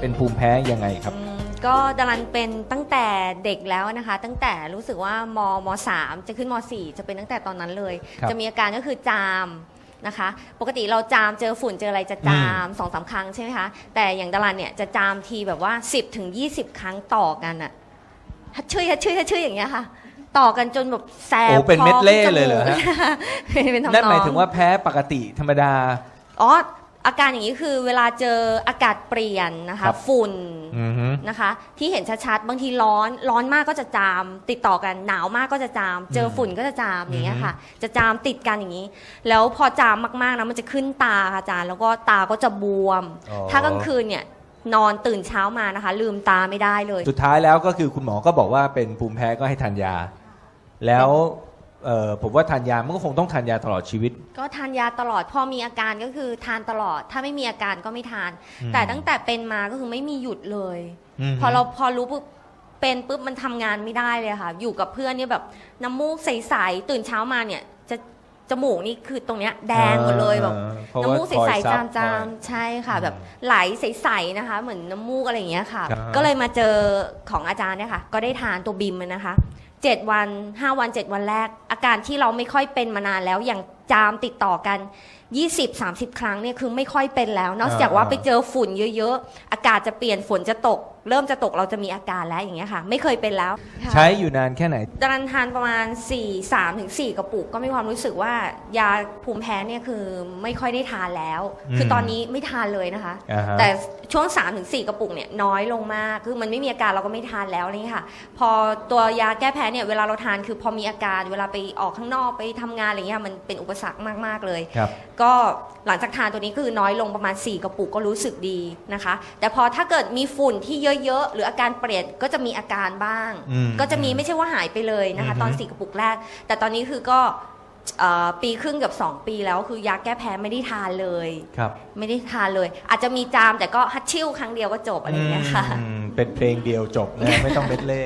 เป็นภูมิแพ้ยังไงครับ อืมก็ดารันเป็นตั้งแต่เด็กแล้วนะคะ ตั้งแต่รู้สึกว่ามมสามจะขึ้นมสี่จะเป็นตั้งแต่ตอนนั้นเลย ครับจะมีอาการก็คือจามนะคะ ปกติเราจามเจอฝุ่นเจออะไรจะจามสองสามครั้งใช่ไหมคะ แต่อย่างดารันเนี่ยจะจามทีแบบว่า 10ถึง20 ครั้งต่อกันอะฮัดชื่อฮัดชื่อฮัดชื่ออย่างเงี้ยค่ะ ต่อกันจนแบบแสบโอ้เป็นคอเม็ดเล่ขึ้นจเลยเหรอฮะมูก เป็นทำนองนั่นหมายถึงว่าแพ้ปกติธรรมดา อ๋อ อาการอย่างนี้คือเวลาเจออากาศเปลี่ยนนะครัคะบฝุ่นอือฮึ นะคะ ที่เห็นชัดๆ บางทีร้อนร้อนมากก็จะจาม ติดต่อกันหนาวมากก็จะจาม เจอฝุ่นก็จะจามอย่างเงี้ยค่ะ จะจามติดกันอย่างนี้ แล้วพอจามมากๆนะมันจะขึ้นตาค่ะอาจารย์ แล้วก็ตาก็จะบวม อ๋อ ถ้ากลางคืนเนี่ยนอนตื่นเช้ามานะคะ ลืมตาไม่ได้เลย สุดท้ายแล้วก็คือคุณหมอก็บอกว่าเป็นภูมิแพ้ก็ให้ทานยา แล้ว เอ่อผมว่าทานยามันก็คงต้องทานยาตลอดชีวิต ก็ทานยาตลอดพอมีอาการก็คือทานตลอด ถ้าไม่มีอาการก็ไม่ทาน อืม แต่ตั้งแต่เป็นมาก็คือไม่มีหยุดเลย มพอเราพอรู้ปุ๊บเป็นปุ๊บมันทำงานไม่ได้เลยค่ะ อยู่กับเพื่อนเนี่ยแบบน้ำมูกใสๆตื่นเช้ามาเนี่ย จะจมูกนี่คือตรงเนี้ยแดงหมดเลยแบบเพราะน้ำว่ามูกใคอยสๆซัจบามคจาอมยใช่ค่ะ แบบไหลใสๆนะคะ เหมือนน้ำมูกอะไรอย่างเงี้ยค่ะ ครับ ก็เลยมาเจอของอาจารย์เนี่ยค่ะ ก็ได้ทานตัวบิมนะคะ เจ็ดวันห้าวันเจ็ดวันแรก อาการที่เราไม่ค่อยเป็นมานานแล้วอย่างจามติดต่อกัน 20-30 ครั้งเนี่ยคือไม่ค่อยเป็นแล้ว นอกจากว่าไปเจอฝุ่นเยอะๆ อากาศจะเปลี่ยนฝนจะตก เริ่มจะตกเราจะมีอาการแล้วอย่างเงี้ยค่ะ ไม่เคยเป็นแล้วค่ะใช้อยู่นานแค่ไหนดารันทานประมาณ 4 3ถึง4กระปุกก็มีความรู้สึกว่ายาภูมิแพ้เนี่ยคือไม่ค่อยได้ทานแล้วอืมคือตอนนี้ไม่ทานเลยนะคะ อ่าฮะ แต่ช่วง3ถึง4กระปุกเนี่ยน้อยลงมาก คือมันไม่มีอาการเราก็ไม่ทานแล้วอะไรอย่างเงี้ยค่ะ พอตัวยาแก้แพ้เนี่ยเวลาเราทานคือพอมีอาการเวลาไปออกข้างนอกไปทำงานอะไรเงี้ยมันเป็นอุปสรรคมากๆเลยครับก็หลังจากทานตัวนี้คือน้อยลงประมาณ 4 กระปุกก็รู้สึกดีนะคะ แต่พอถ้าเกิดมีฝุ่นที่เยอะๆ หรืออาการเปลี่ยนก็จะมีอาการบ้างอืมก็จะมีไม่ใช่ว่าหายไปเลยนะคะอือฮึตอน4กระปุกแรก แต่ตอนนี้คือก็เอ่อปีครึ่งกับ 2 ปีแล้วคือยาแก้แพ้ไม่ได้ทานเลยครับไม่ได้ทานเลย อาจจะมีจามแต่ก็ฮัตชิ่วครั้งเดียวก็จบอะไรอย่างเงี้ยค่ะอืมเป็นเพลงเดียวจบนะไม่ต้องเม็ดเล่